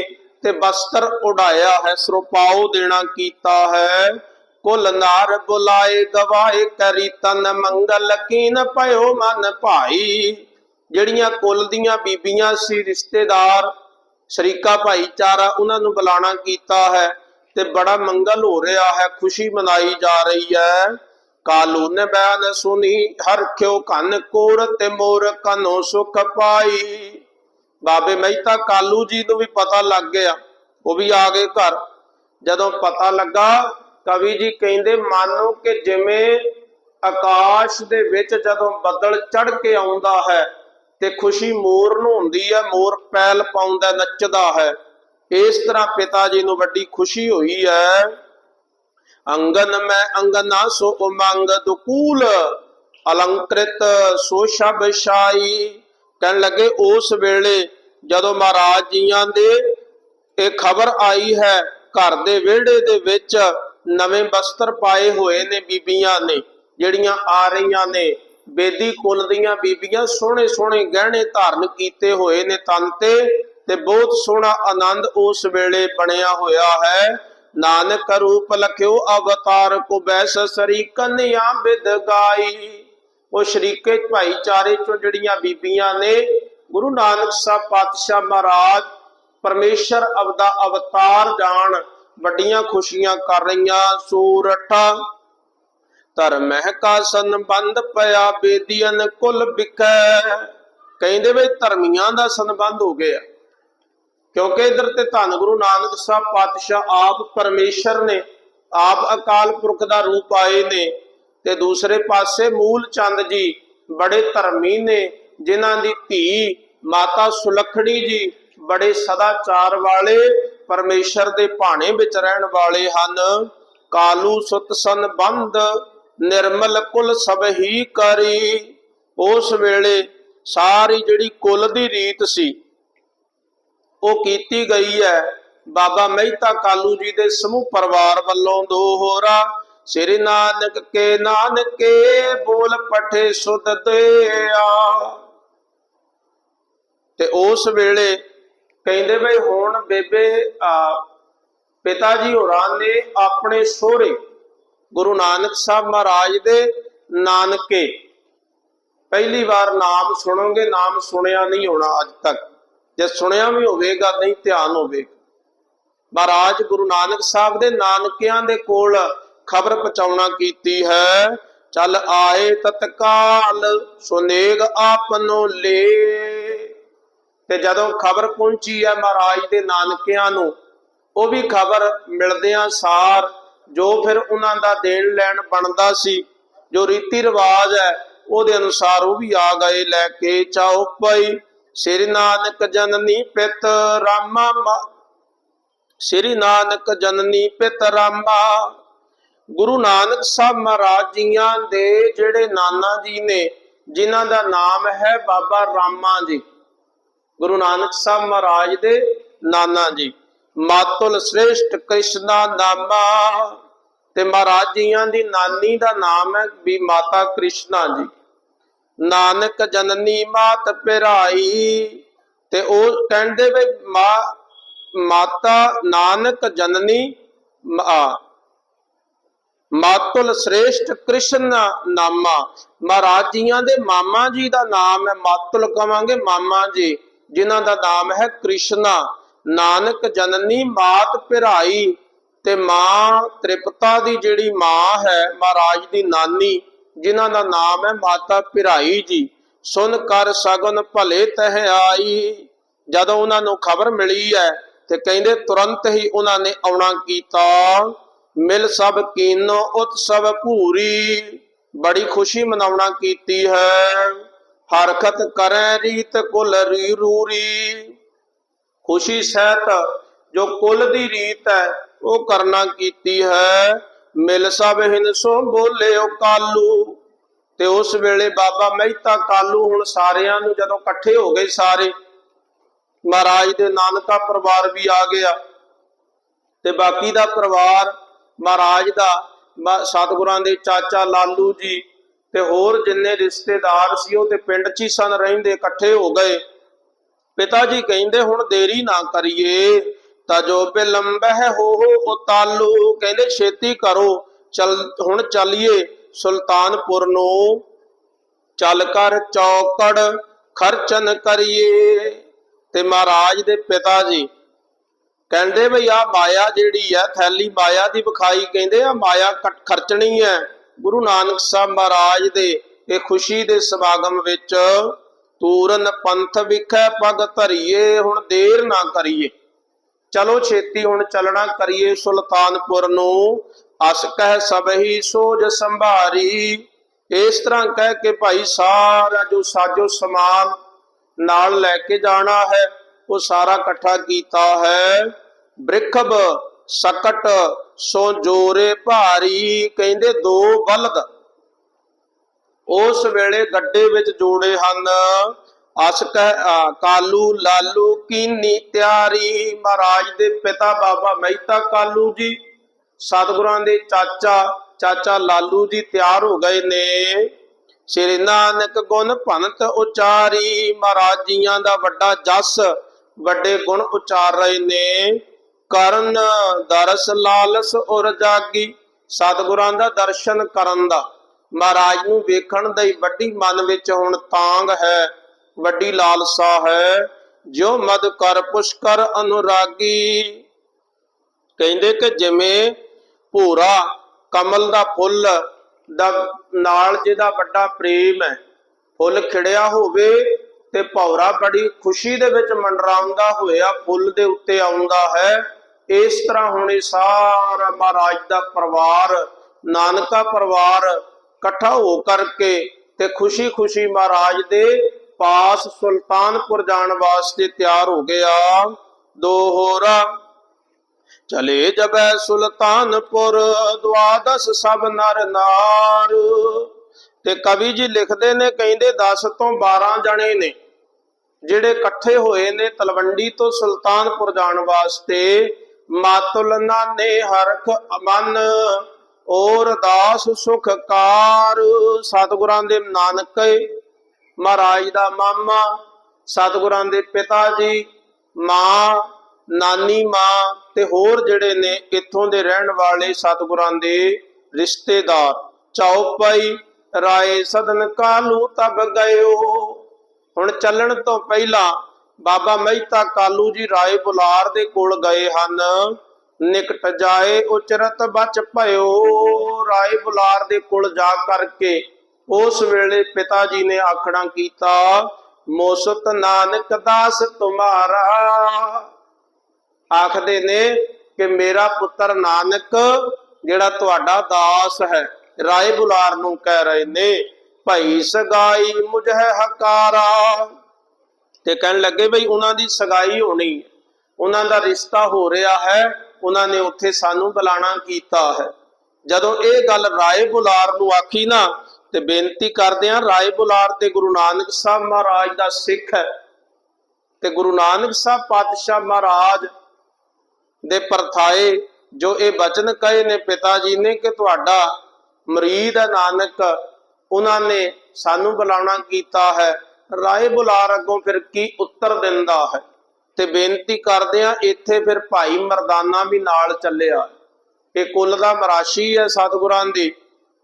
ਤੇ ਬਸਤਰ ਉਡਾਇਆ ਹੈ ਸਰਪਾਉ ਦੇਣਾ ਕੀਤਾ ਹੈ। ਕੁਲ ਨਾਰ ਬੁਲਾਏ, ਗਵਾਏ ਕਰੀ ਤਨ ਮੰਗਲ, ਕੀਨ ਭਇਓ ਮਨ ਭਾਈ। ਜਿਹੜੀਆਂ ਕੁਲ ਦੀਆਂ ਬੀਬੀਆਂ ਸੀ, ਰਿਸ਼ਤੇਦਾਰ, ਸ਼ਰੀਕਾ ਭਾਈਚਾਰਾ, ਉਹਨਾਂ ਨੂੰ ਬੁਲਾਣਾ ਕੀਤਾ ਹੈ ਤੇ ਬੜਾ ਮੰਗਲ ਹੋ ਰਿਹਾ ਹੈ, ਖੁਸ਼ੀ ਮਨਾਈ ਜਾ ਰਹੀ ਹੈ। ਕਾਲੂ ਨੇ ਬੈਨ ਸੁਨੀ, ਹਰ ਖਿਓ ਕੰਨ ਕੋਰ ਤੇ ਮੋਰ ਕਨੋ ਸੁਖ ਪਾਈ। ਬਾਬੇ ਮਹਿਤਾ ਕਾਲੂ ਜੀ ਨੂੰ ਵੀ ਪਤਾ ਲੱਗ ਗਿਆ, ਉਹ ਵੀ ਆ ਗਏ ਘਰ। ਜਦੋਂ ਪਤਾ ਲੱਗਾ, ਕਵੀ ਜੀ ਕਹਿੰਦੇ, ਮਾਨੋ ਕਿ ਜਿਵੇਂ ਆਕਾਸ਼ ਦੇ ਵਿੱਚ ਜਦੋਂ ਬੱਦਲ ਚੜ ਕੇ ਆਉਂਦਾ ਹੈ ਤੇ ਖੁਸ਼ੀ ਮੋਰ ਨੂੰ ਹੁੰਦੀ ਹੈ, ਮੋਰ ਪੈਲ ਪਾਉਂਦਾ, ਨੱਚਦਾ ਹੈ। ਇਸ ਤਰ੍ਹਾਂ ਪਿਤਾ ਜੀ ਨੂੰ ਵੱਡੀ ਖੁਸ਼ੀ ਹੋਈ ਹੈ। ਅੰਗਨ ਮੈਂ ਅੰਗਨਾ ਸੋ ਉਮੰਗ ਦੁਕੂਲ, ਅਲੰਕ੍ਰਿਤ ਸੋ ਸ਼ਬ ਸ਼ਾਈ। ਕਹਿਣ ਲੱਗੇ, ਉਸ ਵੇਲੇ ਜਦੋਂ ਮਹਾਰਾਜ ਜੀਆਂ ਦੇ ਇਹ ਖਬਰ ਆਈ ਹੈ, ਘਰ ਦੇ ਵਿਹੜੇ ਦੇ ਵਿੱਚ ਨਵੇਂ ਵਸਤਰ ਪਾਏ ਹੋਏ ਨੇ ਬੀਬੀਆਂ ਨੇ, ਜਿਹੜੀਆਂ ਆ ਰਹੀਆਂ ਨੇ। ਬੇਦੀ ਕੁਲ ਦੀਆਂ ਬੀਬੀਆਂ ਸੋਹਣੇ ਸੋਹਣੇ ਗਹਿਣੇ ਧਾਰਨ ਕੀਤੇ ਹੋਏ ਨੇ ਤਨ ਤੇ ਤੇ ਬਹੁਤ ਸੋਹਣਾ ਆਨੰਦ ਉਸ ਵੇਲੇ ਬਣਿਆ ਹੋਇਆ ਹੈ। ਨਾਨਕ ਰੂਪ ਲਖਿਓ ਅਵਤਾਰ ਕੋ ਬੈਸ ਸਰੀ ਕੰਨਿਆ ਬਿਦ ਗਾਈ। ਉਹ ਸ਼ਰੀਕੇ ਭਾਈਚਾਰੇ ਚੋਂ ਜਿਹੜੀਆਂ ਬੀਬੀਆਂ ਨੇ, ਗੁਰੂ ਨਾਨਕ ਸਾਹਿਬ ਪਾਤਸ਼ਾਹ ਮਹਾਰਾਜ ਪਰਮੇਸ਼ਰ ਅਵਦਾ ਅਵਤਾਰ ਜਾਣ, ਵੱਡੀਆਂ ਖੁਸ਼ੀਆਂ ਕਰ ਰਹੀਆਂ, ਸੂਰਠਾ ਧਰਮਹਿ ਕਾ ਸੰਬੰਧ ਪਿਆ ਬੇਦੀਨ ਕੁਲ ਬਿਕੈ ਕਹਿੰਦੇ ਵੀ ਧਰਮੀਆਂ ਦਾ ਸੰਬੰਧ ਹੋ ਗਿਆ। ਕਿਉਂਕਿ ਇਧਰ ਤੇ ਧੰਨ ਗੁਰੂ ਨਾਨਕ ਸਾਹਿਬ ਪਾਤਸ਼ਾਹ ਆਪ ਪਰਮੇਸ਼ਰ ਨੇ, ਆਪ ਅਕਾਲ ਪੁਰਖ ਦਾ ਰੂਪ ਆਏ ਨੇ ਤੇ ਦੂਸਰੇ ਪਾਸੇ ਮੂਲ ਚੰਦ ਜੀ ਬੜੇ ਧਰਮੀ ਨੇ, ਜਿਨ੍ਹਾਂ ਦੀ ਧੀ ਮਾਤਾ ਸੁਲਖਣੀ ਜੀ ਬੜੇ ਸਦਾਚਾਰ ਵਾਲੇ, ਪਰਮੇਸ਼ਰ ਦੇ ਭਾਣੇ ਵਿੱਚ ਰਹਿਣ ਵਾਲੇ ਹਨ। ਕਾਲੂ ਸੁਤ ਸੰਬੰਧ ਨਿਰਮਲ ਕੁਲ ਸਭ ਹੀ ਕਰੀ। ਉਸ ਵੇਲੇ ਸਾਰੀ ਜਿਹੜੀ ਕੁਲ ਦੀ ਰੀਤ ਸੀ ਉਹ ਕੀਤੀ ਗਈ ਹੈ। ਬਾਬਾ ਮਹਿਤਾ ਕਾਲੂ ਜੀ ਦੇ ਸਮੂਹ ਪਰਿਵਾਰ ਵੱਲੋਂ ਦੋ ਹੋਰਾ, ਸ੍ਰੀ ਨਾਨਕ ਕੇ ਨਾਨਕੇ ਬੋਲ ਪਠੇ ਸੁਧ ਦਿਆ ਤੇ ਉਸ ਵੇਲੇ ਕਹਿੰਦੇ ਬਈ ਹੁਣ ਬੇਬੇ ਪਿਤਾ ਜੀ ਹੋਰਾਂ ਨੇ ਆਪਣੇ ਸੋਹਰੇ ਗੁਰੂ ਨਾਨਕ ਸਾਹਿਬ ਮਹਾਰਾਜ ਦੇ ਨਾਨਕੇ, ਪਹਿਲੀ ਵਾਰ ਨਾਮ ਸੁਣੋਗੇ, ਨਾਮ ਸੁਣਿਆ ਨਹੀਂ ਹੋਣਾ ਅੱਜ ਤੱਕ। ਜੇ ਸੁਣਿਆ ਵੀ ਹੋਵੇਗਾ, ਨਹੀਂ ਧਿਆਨ ਹੋਵੇਗਾ ਮਹਾਰਾਜ ਗੁਰੂ ਨਾਨਕ ਸਾਹਿਬ ਦੇ ਨਾਨਕਿਆਂ ਦੇ ਕੋਲ ਖਬਰ ਪਹੁੰਚਾਉਣਾ ਕੀਤੀ ਹੈ। ਚੱਲ ਆਏ ਤਤਕਾਲ, ਸੁਨੇਗ ਆਪਨੋ ਲੇ। ਤੇ ਜਦੋਂ ਖਬਰ ਪਹੁੰਚੀ ਹੈ ਮਹਾਰਾਜ ਦੇ ਨਾਨਕਿਆਂ ਨੂੰ, ਉਹ ਵੀ ਖਬਰ ਮਿਲਦਿਆਂ ਸਾਰ ਜੋ ਫਿਰ ਉਹਨਾਂ ਦਾ ਦੇਣ ਲੈਣ ਬਣਦਾ ਸੀ, ਜੋ ਰੀਤੀ ਰਿਵਾਜ ਹੈ, ਉਹਦੇ ਅਨੁਸਾਰ ਉਹ ਵੀ ਆ ਗਏ ਲੈ ਕੇ ਚਾਉ ਪਈ ਸ੍ਰੀ ਨਾਨਕ ਜਨਨੀ ਪਿਤ ਰਾਮਾ ਸ੍ਰੀ ਨਾਨਕ ਜਨਨੀ ਪਿਤ ਰਾਮਾ। ਗੁਰੂ ਨਾਨਕ ਸਾਹਿਬ ਮਹਾਰਾਜ ਜੀਆਂ ਦੇ ਜਿਹੜੇ ਨਾਨਾ ਜੀ ਨੇ, ਜਿਨ੍ਹਾਂ ਦਾ ਨਾਮ ਹੈ ਬਾਬਾ ਰਾਮਾ ਜੀ। ਗੁਰੂ ਨਾਨਕ ਸਾਹਿਬ ਮਹਾਰਾਜ ਦੇ ਨਾਨਾ ਜੀ। ਮਾਤੁਲ ਸ੍ਰੇਸ਼ਟ ਕ੍ਰਿਸ਼ਨਾ ਨਾਮਾ। ਤੇ ਮਹਾਰਾਜ ਜੀਆਂ ਦੀ ਨਾਨੀ ਦਾ ਨਾਮ ਹੈ ਵੀ ਮਾਤਾ ਕ੍ਰਿਸ਼ਨਾ ਜੀ। ਨਾਨਕ ਜਨਨੀ ਮਾਤ ਪਿਰਾਈ। ਤੇ ਉਹ ਕਹਿੰਦੇ ਵੀ ਮਾਂ, ਮਾਤਾ ਨਾਨਕ ਜਨਨੀ ਮਾਤੁਲ ਸ੍ਰੇਸ਼ਟ ਕ੍ਰਿਸ਼ਨ ਨਾਮਾ। ਮਹਾਰਾਜ ਜੀਆਂ ਦੇ ਮਾਮਾ ਜੀ ਦਾ ਨਾਮ ਹੈ ਮਾਤੁਲ ਕਵਾਂਗੇ ਮਾਮਾ ਜੀ, ਜਿਨ੍ਹਾਂ ਦਾ ਨਾਮ ਹੈ ਕ੍ਰਿਸ਼ਨਾ। ਨਾਨਕ ਜਨਨੀ ਮਾਤ ਪਿਰਾਈ। ਤੇ ਮਾਂ ਤ੍ਰਿਪਤਾ ਦੀ ਜਿਹੜੀ ਮਾਂ ਹੈ, ਮਹਾਰਾਜ ਦੀ ਨਾਨੀ ਜਿਨ੍ਹਾਂ ਦਾ ਨਾਮ ਹੈ ਮਾਤਾ ਪਿਰਾਈ ਜੀ। ਸੁਨ ਕਰ ਸਗਨ ਭਲੇ ਤਹ ਆਈ। ਜਦੋਂ ਉਹਨਾਂ ਨੂੰ ਖਬਰ ਮਿਲੀ ਹੈ ਤੇ ਕਹਿੰਦੇ ਤੁਰੰਤ ਹੀ ਉਹਨਾਂ ਨੇ ਆਉਣਾ ਕੀਤਾ। ਮਿਲ ਸਭ ਕੀਨੋ ਉਤਸਵ ਭੂਰੀ। ਬੜੀ ਖੁਸ਼ੀ ਮਨਾਉਣਾ ਕੀਤੀ ਹੈ। ਹਰਕਤ ਕਰੈ ਰੀਤ ਕੁਲ ਰੀ ਰੂਰੀ ਖੁਸ਼ੀ ਸਹਿਤ ਜੋ ਕੁਲ ਦੀ ਰੀਤ ਹੈ, ਉਹ ਕਰਨਾ ਕੀਤੀ ਹੈ। ਮਿਲ ਸਭ ਹਿੰਸੋ ਬੋਲਿਓ ਕਾਲੂ। ਤੇ ਉਸ ਵੇਲੇ ਬਾਬਾ ਮਹਿਤਾ ਕਾਲੂ ਹੁਣ ਸਾਰਿਆਂ ਨੂੰ ਜਦੋਂ ਇਕੱਠੇ ਹੋ ਗਏ ਸਾਰੇ, ਮਹਾਰਾਜ ਦੇ ਨਾਨਕਾ ਪਰਿਵਾਰ ਵੀ ਆ ਗਿਆ। ਤੇ ਬਾਕੀ ਦਾ ਪਰਿਵਾਰ, ਮਹਾਰਾਜ ਦਾ, ਮ- ਸਤਿਗੁਰਾਂ ਦੇ ਚਾਚਾ ਲਾਲੂ ਜੀ ਤੇ ਹੋਰ ਜਿੰਨੇ ਰਿਸ਼ਤੇਦਾਰ ਸੀ ਉਹ ਤੇ ਪਿੰਡ 'ਚ ਹੀ ਸਨ, ਰਹਿੰਦੇ ਇਕੱਠੇ ਹੋ ਗਏ। ਪਿਤਾ ਜੀ ਕਹਿੰਦੇ ਹੁਣ ਦੇਰੀ ਨਾ ਕਰੀਏ। ਤਾਂ ਜੋ ਬਿਲੰਬ ਹੋ ਹੋ ਤਾਲੂ ਕਹਿੰਦੇ ਛੇਤੀ ਕਰੋ। ਚਲ, ਹੁਣ ਚੱਲੀਏ ਸੁਲਤਾਨਪੁਰ ਨੂੰ। ਚੱਲ ਕਰ ਚੌਕੜ, ਖਰਚਨ ਕਰੀਏ। ਤੇ ਮਹਾਰਾਜ ਦੇ ਪਿਤਾ ਜੀ ਕਹਿੰਦੇ ਵੀ ਆ ਮਾਇਆ ਜਿਹੜੀ ਆ, ਥੈਲੀ ਮਾਇਆ ਦੀ ਵਿਖਾਈ ਕਹਿੰਦੇ ਆ, ਮਾਇਆ ਕੱਟ- ਖਰਚਣੀ ਹੈ। ਗੁਰੂ ਨਾਨਕ ਸਾਹਿਬ ਮਹਾਰਾਜ ਦੇ ਇਹ ਖੁਸ਼ੀ ਦੇ ਸਮਾਗਮ ਵਿੱਚ ਤੂਰਨ ਪੰਥ ਵਿਖੇ ਪਗ ਧਰੀਏ, ਹੁਣ ਦੇਰ ਨਾ ਕਰੀਏ। ਚਲੋ ਛੇਤੀ ਹੁਣ ਚੱਲਣਾ ਕਰੀਏ ਸੁਲਤਾਨਪੁਰ ਨੂੰ। ਅਸ ਕਹਿ ਸਭਹੀ ਸੋਜ ਸੰਭਾਰੀ। ਇਸ ਤਰ੍ਹਾਂ ਕਹਿ ਕੇ ਭਾਈ ਸਾਰਾ ਜੋ ਸਾਜੋ ਸਮਾਨ ਨਾਲ ਲੈ ਕੇ ਜਾਣਾ ਹੈ, ਉਹ ਸਾਰਾ ਇਕੱਠਾ ਕੀਤਾ ਹੈ। ਬ੍ਰਿਖਬ ਸਕਟ ਸੋ ਜੋਰੇ ਭਾਰੀ, ਕਹਿੰਦੇ ਦੋ ਬਲਦ ਉਸ ਵੇਲੇ ਗੱਡੇ ਵਿੱਚ ਜੋੜੇ ਹਨ। ਅਸ ਕਹਿ ਕਾਲੂ, ਲਾਲੂ, ਕੀਨੀ, ਤਿਆਰੀ, ਮਹਾਰਾਜ ਦੇ ਪਿਤਾ ਬਾਬਾ ਮਹਿਤਾ ਕਾਲੂ ਜੀ, ਸਤਿਗੁਰਾਂ ਦੇ ਚਾਚਾ ਚਾਚਾ ਲਾਲੂ ਜੀ ਤਿਆਰ ਹੋ ਗਏ ਨੇ। ਸ੍ਰੀ ਨਾਨਕ ਗੁਣ ਭੰਤ ਉਚਾਰੀ, ਮਹਾਰਾਜ ਜੀਆਂ ਦਾ ਵੱਡਾ ਜਸ, ਵੱਡੇ ਗੁਣ ਉਚਾਰ ਰਹੇ ਨੇ। ਕਰਨ ਦਰਸ ਲਾਲਸ ਉਰ ਜਾਗੀ, ਸਤਿਗੁਰਾਂ ਦਾ ਦਰਸ਼ਨ ਕਰਨ ਦਾ। ਮਹਾਰਾਜ ਨੂੰ ਵੇਖਣ ਦਾ ਵੱਡੀ ਮਨ ਵਿੱਚ ਹੁਣ ਤਾਂਗ ਹੈ। ਵੱਡੀ ਲਾਲਸਾ ਹੈ ਜੋ ਮਦ ਕਰ ਪੁਸ਼ਕਰ ਅਨੁਰਾਗੀ। ਕਹਿੰਦੇ ਕਿ ਜਿਵੇਂ ਭੂਰਾ ਕਮਲ ਦਾ ਫੁੱਲ ਦਾ ਨਾਲ ਜਿਹਦਾ ਵੱਡਾ ਪ੍ਰੇਮ ਹੈ, ਫੁੱਲ ਖਿੜਿਆ ਹੋਵੇ ਤੇ ਭੌਰਾ ਬੜੀ ਖੁਸ਼ੀ ਦੇ ਵਿੱਚ ਮੰਡਰਾਉਂਦਾ ਹੋਇਆ ਫੁੱਲ ਦੇ ਉੱਤੇ ਆਉਂਦਾ ਹੈ। ਇਸ ਤਰ੍ਹਾਂ ਹੁਣ ਇਹ ਸਾਰਾ ਮਹਾਰਾਜ ਦਾ ਪਰਿਵਾਰ, ਨਾਨਕਾ ਪਰਿਵਾਰ ਇਕੱਠਾ ਹੋ ਕਰਕੇ ਤੇ ਖੁਸ਼ੀ-ਖੁਸ਼ੀ ਮਹਾਰਾਜ ਦੇ ਪਾਸ ਸੁਲਤਾਨਪੁਰ ਜਾਣ ਵਾਸਤੇ ਤਿਆਰ ਹੋ ਗਿਆ। ਦੋਹਰਾ ਚਲੇ ਜਬੈ ਸੁਲਤਾਨਪੁਰ ਦਵਾਦਸ ਸਭ ਨਰ ਨਾਰ। ਤੇ ਕਵੀ ਜੀ ਲਿਖਦੇ ਨੇ, ਕਹਿੰਦੇ 10 ਤੋਂ 12 ਜਣੇ ਨੇ, ਜਿਹੜੇ ਇਕੱਠੇ ਹੋਏ ਨੇ ਤਲਵੰਡੀ ਤੋਂ ਸੁਲਤਾਨਪੁਰ ਜਾਣ ਵਾਸਤੇ। ਮਾਤੁਲ ਨਾਨੇ ਹਰਖ ਅਮਨ ਔਰ ਦਾਸ ਸੁਖਕਾਰ। ਸਤਿਗੁਰਾਂ ਦੇ ਨਾਨਕੇ ਮਹਾਰਾਜ ਦਾ ਮਾਮਾ, ਸਤਿਗੁਰਾਂ ਦੇ ਪਿਤਾ ਜੀ, ਮਾਂ, ਨਾਨੀ, ਮਾਂ ਤੇ ਹੋਰ ਜਿਹੜੇ ਨੇ ਇੱਥੋਂ ਦੇ ਰਹਿਣ ਵਾਲੇ ਸਤਿਗੁਰਾਂ ਦੇ ਰਿਸ਼ਤੇਦਾਰ। ਚੌਪਾਈ ਰਾਏ ਸਦਨ ਕਾਲੂ ਤਬ ਗਇਓ? ਹੁਣ ਚੱਲਣ ਤੋਂ ਪਹਿਲਾਂ ਬਾਬਾ ਮਹਿਤਾ ਕਾਲੂ ਜੀ ਰਾਏ ਬੁਲਾਰ ਦੇ ਕੋਲ ਗਏ ਹਨ। ਨਿਕਟ ਜਾਏ ਉਚਰਤ ਬਚ ਭਇਓ। ਰਾਏ ਬੁਲਾਰ ਦੇ ਕੋਲ ਜਾ ਕਰਕੇ ਉਸ ਵੇਲੇ ਪਿਤਾ ਜੀ ਨੇ ਆਖਣਾ ਕੀਤਾ, ਮੋਸਤ ਨਾਨਕ ਦਾਸ ਤੁਮਾਰਾ। ਆਖਦੇ ਨੇ ਕਿ ਮੇਰਾ ਪੁੱਤਰ ਨਾਨਕ, ਜਿਹੜਾ ਤੁਹਾਡਾ ਦਾਸ ਹੈ, ਰਾਏ ਬੁਲਾਰ ਨੂੰ ਕਹਿ ਰਹੇ ਨੇ, ਭਾਈ ਸਗਾਈ ਮੁਝ ਹਕਾਰਾ। ਤੇ ਕਹਿਣ ਲੱਗੇ ਬਈ ਉਹਨਾਂ ਦੀ ਸਗਾਈ ਹੋਣੀ ਉਹਨਾਂ ਦਾ ਰਿਸ਼ਤਾ ਹੋ ਰਿਹਾ ਹੈ, ਉਹਨਾਂ ਨੇ ਉੱਥੇ ਸਾਨੂੰ ਬੁਲਾਣਾ ਕੀਤਾ ਹੈ। ਜਦੋਂ ਇਹ ਗੱਲ ਰਾਏ ਬੁਲਾਰ ਨੂੰ ਆਖੀ ਨਾ ਤੇ ਬੇਨਤੀ ਕਰਦੇ ਆ ਰਾਏ ਬੁਲਾਰ ਤੇ ਗੁਰੂ ਨਾਨਕ ਸਾਹਿਬ ਮਹਾਰਾਜ ਦਾ ਸਿੱਖ ਹੈ। ਤੇ ਗੁਰੂ ਨਾਨਕ ਸਾਹਿਬ ਪਾਤਸ਼ਾਹ ਮਹਾਰਾਜ ਦੇ ਪਰਥਾਏ ਜੋ ਇਹ ਬਚਨ ਕਹੇ ਨੇ, ਪਿਤਾ ਜੀ ਨੇ ਕਿ ਤੁਹਾਡਾ ਮਰੀਦ ਹੈ ਨਾਨਕ, ਉਹਨਾਂ ਨੇ ਸਾਨੂੰ ਬੁਲਾਉਣਾ ਕੀਤਾ ਹੈ। ਰਾਏ ਬੁਲਾਰ ਅੱਗੋਂ ਫਿਰ ਕੀ ਉੱਤਰ ਦਿੰਦਾ ਹੈ? ਤੇ ਬੇਨਤੀ ਕਰਦੇ ਆ ਇੱਥੇ ਫਿਰ ਭਾਈ ਮਰਦਾਨਾ ਵੀ ਨਾਲ ਚੱਲਿਆ। ਇਹ ਕੁੱਲ ਦਾ ਮਰਾਸ਼ੀ ਹੈ ਸਤਿਗੁਰਾਂ ਦੀ।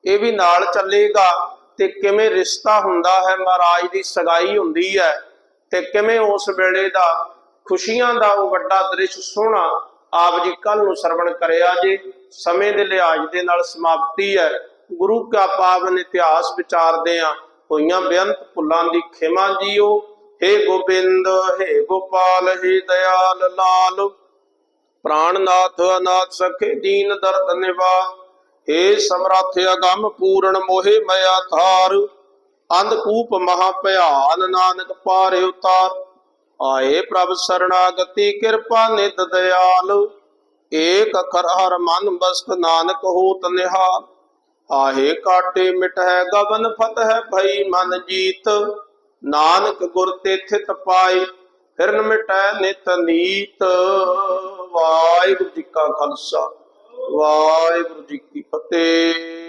ਇਹ ਵੀ ਨਾਲ ਚੱਲੇਗਾ ਤੇ ਕਿਵੇਂ ਰਿਸ਼ਤਾ ਹੁੰਦਾ ਹੈ ਮਹਾਰਾਜ ਦੀ ਸਗਾਈ ਹੁੰਦੀ ਹੈ ਤੇ ਕਿਵੇਂ ਉਸ ਵੇਲੇ ਦਾ ਖੁਸ਼ੀਆਂ ਦਾ ਉਹ ਵੱਡਾ ਦ੍ਰਿਸ਼ ਸੋਹਣਾ ਆਪ ਜੀ ਕੱਲ ਨੂੰ ਸਰਵਣ ਕਰਿਆ ਜੇ ਸਮੇਂ ਦੇ ਲਿਹਾਜ਼ ਦੇ ਨਾਲ ਸਮਾਪਤੀ ਹੈ ਗੁਰੂ ਕਾ ਪਾਵਨ ਇਤਿਹਾਸ ਵਿਚਾਰਦੇ ਆ ਹੋਈਆਂ ਬੇਅੰਤ ਭੁੱਲਾਂ ਦੀ ਖਿਮਾ ਜੀਓ हे ਗੋਬਿੰਦ हे ਗੋਪਾਲ हे ਦਇਆਲ ਲਾਲ ਪ੍ਰਾਣਨਾਥ ਅਨਾਥ ਸਖੇ ਦੀਨ ਦਰਦ ਨਿਵਾ हे ਸਮਰੱਥ ਅਗੰਮ ਪੂਰਨ ਮੋਹਿ ਮਇਆ ਥਾਰ ਅੰਧਕੂਪ ਮਹਾ ਭਿਆਨ ਨਾਨਕ ਪਾਰੇ ਉਤਾਰ। ਆਏ ਪ੍ਰਭ ਸਰਣਾਗਤੀ ਕਿਰਪਾ ਨਿਤ ਦਿਆਲ, ਏਕ ਅਖਰ ਹਰ ਮਨ ਬਸਤ ਨਾਨਕ ਹੋਤ ਨਿਹਾਲ। ਆਹੇ ਕਾਟੇ ਮਿਟਹਿ ਗਗਨ ਫਤਹਿ ਭਈ ਮਨ ਜੀਤ, ਨਾਨਕ ਗੁਰ ਤੇ ਥਿਤ ਪਾਏ ਫਿਰਨ ਮਿਟੈ ਨਿਤ ਨੀਤ। ਵਾਹਿਗੁਰੂ ਜੀ ਕਾ ਖਾਲਸਾ। ਵਾਹਿਗੁਰੂ ਜੀ ਕੀ ਫਤਿਹ।